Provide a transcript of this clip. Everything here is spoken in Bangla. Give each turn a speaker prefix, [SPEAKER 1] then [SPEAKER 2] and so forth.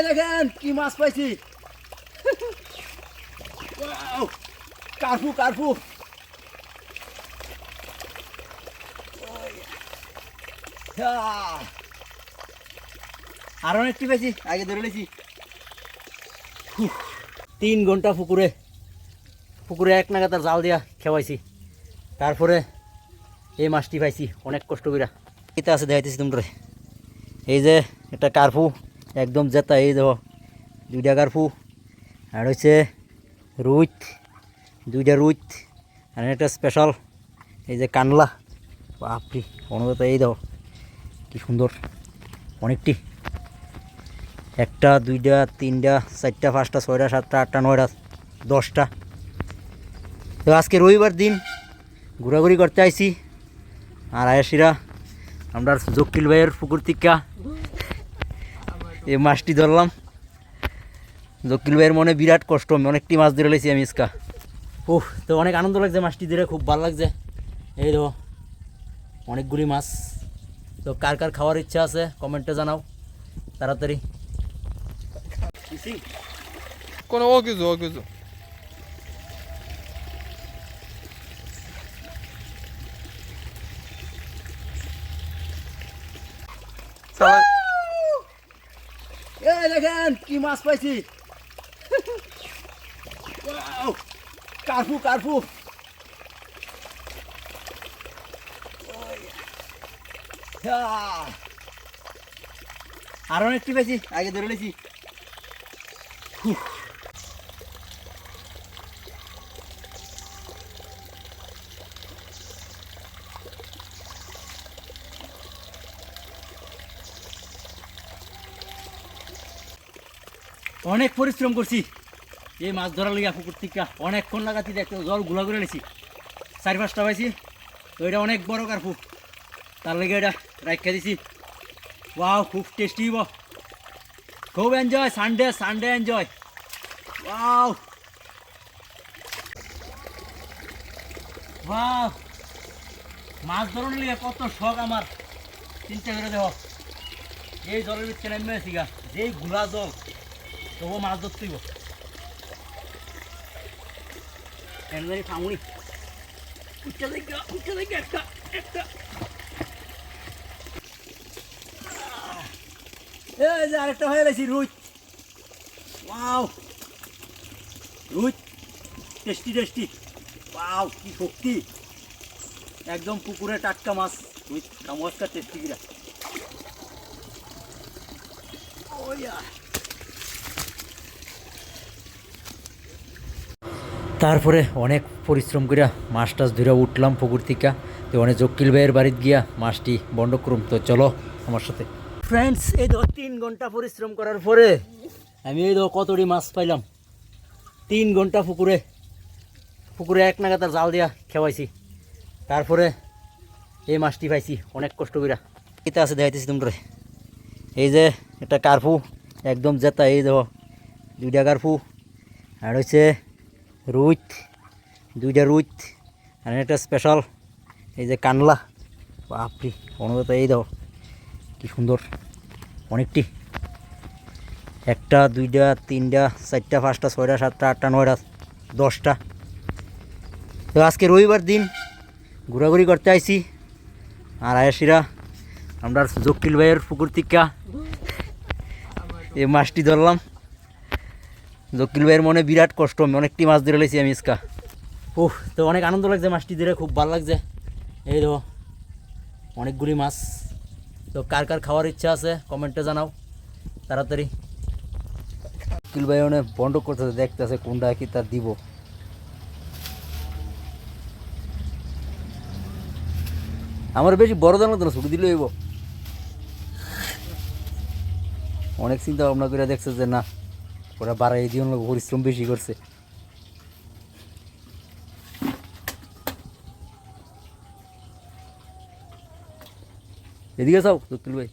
[SPEAKER 1] এই দেখেন, কি মাছ পাইছি! কার্পু কার্পু। আরও একটি পাইছি, আগে ধরে লেছি তিন ঘণ্টা পুকুরে পুকুরে এক নাগাদ জাল দিয়া খেওয়াইছি। তারপরে এই মাছটি পাইছি, অনেক কষ্ট কইরা। এটা আছে দেখাইতেছি তোমরা। এই যে একটা কার্পু। একদম জেতা, এই দেখো, দুইটা কার্পু আর হচ্ছে রুইত দুইটা রুইত আর একটা স্পেশাল এই যে কানলা। বাপরি অনুগত এই দেখো, কি সুন্দর, অনেকটি। একটা, দুইটা, তিনটা, চারটা, পাঁচটা, ছয়টা, সাতটা, আটটা, নয়টা, দশটা। তো আজকে রবিবার দিন ঘোরাঘুরি করতে আইছি, আর আয়াসিরা, আমরা জকিল ভাইয়ের পুকুর টিকা এই মাছটি ধরলাম। জকিল ভাইয়ের মনে বিরাট কষ্ট অনেকটি মাছ ধরে লেছি আমি ইসকা। ওহ তো অনেক আনন্দ লাগছে মাছটি ধরে খুব ভালো লাগছে। এই দেখো অনেকগুলি মাছ। তো কার কার খাওয়ার ইচ্ছা আছে কমেন্টে জানাও তাড়াতাড়ি।
[SPEAKER 2] কোনো ও কিছু ও কিছু।
[SPEAKER 1] এই দেখেন কি মাছ পাইছি। কারফু কার্পু আর অনেক কি পাইছি আগে ধরে লেছি অনেক পরিশ্রম করছি। এই মাছ ধরার লিগা পুকুর থেকে অনেকক্ষণ লাগাতি দেখতে জলগুলা করে নিছি চারি পাঁচটা পাইছি তো এটা অনেক বড় কার্পু। তার লেগে এটা রাখা দিছি। ওয়াও, খুব টেস্টি হইব খুব enjoy Sunday Sunday enjoy wow. Wow. মাছ ধরার লিগে কত শখ আমার। চিন্তা করে দেখো। এই জলের ভিতরে নেমে আছি গা। যেই গুলা জল। তবু মাছ ধরতেইব এনজারি ফাঙুনি দেখে একটা একটা। আরেকটা হয়ে গেছি, রুই। ওয়াও। রুই। Tasty tasty. ওয়াও, কি শক্তি। একদম পুকুরে টাটকা মাছ। রুই কামস্কার টেস্টি কিরা। ওয়া তারপরে অনেক পরিশ্রম করিয়া মাছ টাছ ধরে উঠলাম পুকুর থেকে। তো অনেক জকিল ভাইয়ের বাড়িতে গিয়া মাছটি বন্ধ করুম। তো চলো আমার সাথে। ফ্রেন্ডস এই তো তিন ঘণ্টা পরিশ্রম করার পরে আমি এই তো কতটি মাছ পাইলাম। তিন ঘণ্টা পুকুরে পুকুরে এক নাগাদ জাল দিয়া খেওয়াইছি। তারপরে এই মাছটি পাইছি অনেক কষ্ট করে এটা আছে দেখাইতেছি তোমরা। এই যে একটা কার্পু, একদম জেতা। এই দেখো, দুইটা কার্পু। আর হচ্ছে রুইত, দুইটা রুইত আর একটা স্পেশাল এই যে কানলা। বাপরি অনুগত এই দাও কি সুন্দর, অনেকটি। একটা, দুইটা, তিনটা, চারটা, পাঁচটা, ছয়টা, সাতটা, আটটা, নয়টা, দশটা। তো আজকে রবিবার দিন ঘোরাঘুরি করতে আইছি, আর আয়াসিরা, আমরা জকিল ভাইয়ের পুকুর টিকা এই মাছটি ধরলাম। জকিল ভাইয়ের মনে বিরাট কষ্ট আমি অনেকটি মাছ ধরে লেছি আমি ইসকা। ওহ তো অনেক আনন্দ লাগছে মাছটি ধরে খুব ভালো লাগছে। এই দেখো অনেকগুলি মাছ। তো কার কার খাওয়ার ইচ্ছা আছে কমেন্টে জানাও তাড়াতাড়ি। জকিল ভাই অনেক বন্ধ করতেছে দেখতেছে কোনটা কি তার দিব। আমার বেশি বড় দাম না ছুটি দিলে অনেক চিন্তা ভাবনা করে দেখছে যে না ওরা বাড়াই দিয়ে পরিশ্রম বেশি করছে। এদিকে যাও তুল ভাই।